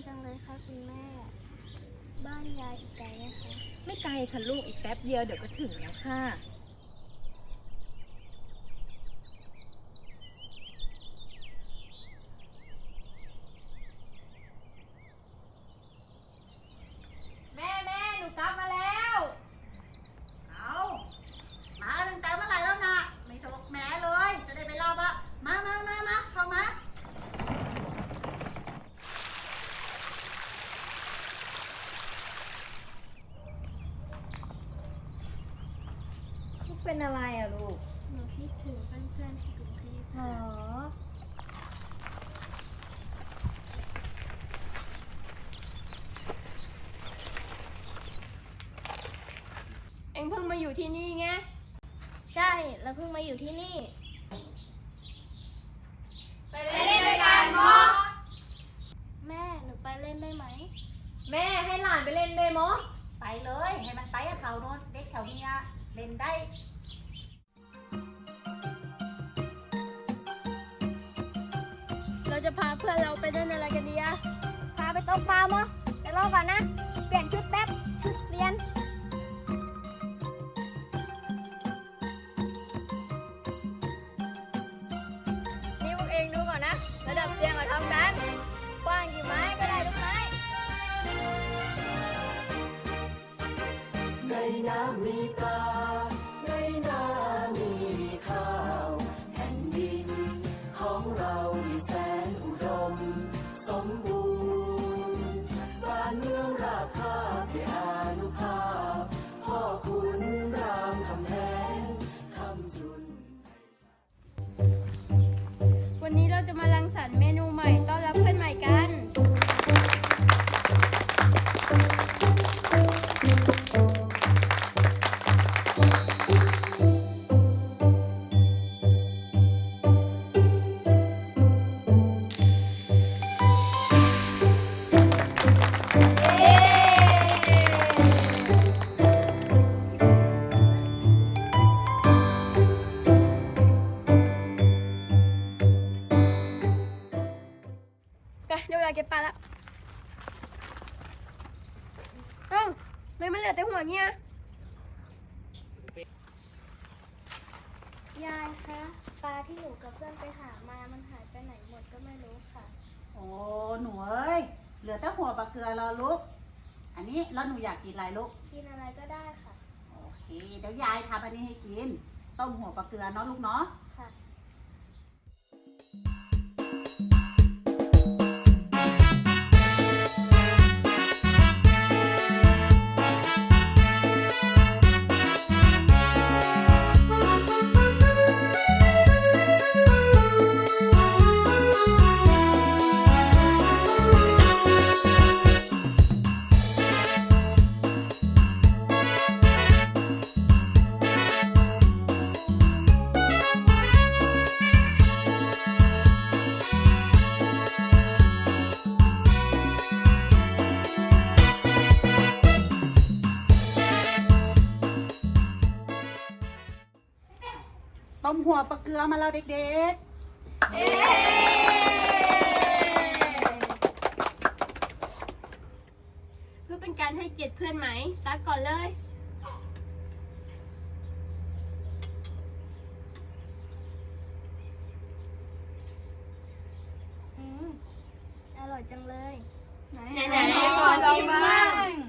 คุณแม่ บ้านยายอีกไกลไหมคะ ไม่ไกลค่ะลูกอีกแป๊บเดียวเดี๋ยวก็ถึงแล้วค่ะ แม่แม่หนูกลับมาแล้ว เอามาตั้งแต่เมื่อไหร่แล้วนะไม่สกแหมเลย จะได้ไปรอบอะมามามามาเข้ามา ลูก เป็นอะไรอะลูกหนูคิดถึงเพื่อนๆที่กรุงเทพอ๋อเอ็งเพิ่งมาอยู่ที่นี่ไง ใช่แล้วเพิ่งมาอยู่ที่นี่ ไปเล่นด้วยกันมอแม่หนูไปเล่นได้ไหม แม่ให้หลานไปเล่นได้มั้ไปเลย ให้มันไปกับเขาโน่นเด็กแถวเนี้ย เล่นได้เราจะพาเพื่อนเราไปเล่นอะไรกันดีอะพาไปตกปลามั้เดี๋ยวรอก่อนนะ เปลี่ยนชุดแป๊บ ชุดเรียน นี่พวกเองดูก่อนนะ ระดับเตียงมาทำกัน กว้างกี่ไม้ก็ได้ทุกไม้ ในน้ำมีปลา เดี๋ยวเวลาเก็บปลาแล้วเอ้าไม่มันเหลือแต่หัวเงี้ยยายคะปลาที่หนูกับเพื่อนไปหามา มันหายไปไหนหมดก็ไม่รู้ค่ะ โอ้หนูเอ้ยเหลือแต่หัวปลาเกลือเราลูก อันนี้แล้วหนูอยากกินอะไรลูก กินอะไรก็ได้ค่ะ โอเค เดี๋ยวยายทำอันนี้ให้กิน ต้มหัวปลาเกลือเนาะลูกเนาะ ต้มหัวปลาเกลือมาแล้วเด็กเพื่อเป็นการให้เกียรติเพื่อนไหมตักก่อนเลยอืมอร่อยจังเลย ไหนๆๆขอชิมบ้าง